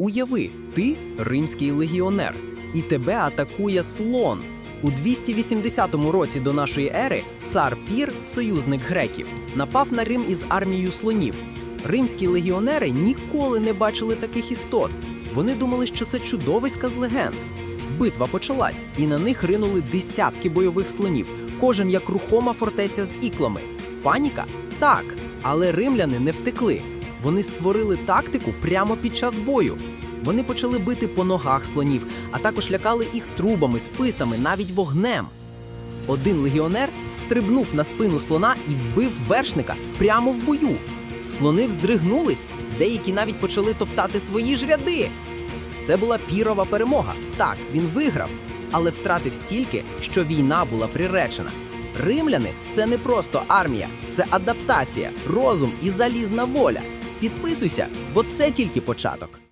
Уяви, ти римський легіонер, і тебе атакує слон. У 280 році до нашої ери цар Пір, союзник греків, напав на Рим із армією слонів. Римські легіонери ніколи не бачили таких істот. Вони думали, що це чудовиська з легенд. Битва почалась, і на них ринули десятки бойових слонів, кожен як рухома фортеця з іклами. Паніка? Так, але римляни не втекли. Вони створили тактику прямо під час бою. Вони почали бити по ногах слонів, а також лякали їх трубами, списами, навіть вогнем. Один легіонер стрибнув на спину слона і вбив вершника прямо в бою. Слони вздригнулись, деякі навіть почали топтати свої ж ряди. Це була пірова перемога. Так, він виграв, але втратив стільки, що війна була приречена. Римляни це не просто армія, це адаптація, розум і залізна воля. Підписуйся, бо це тільки початок.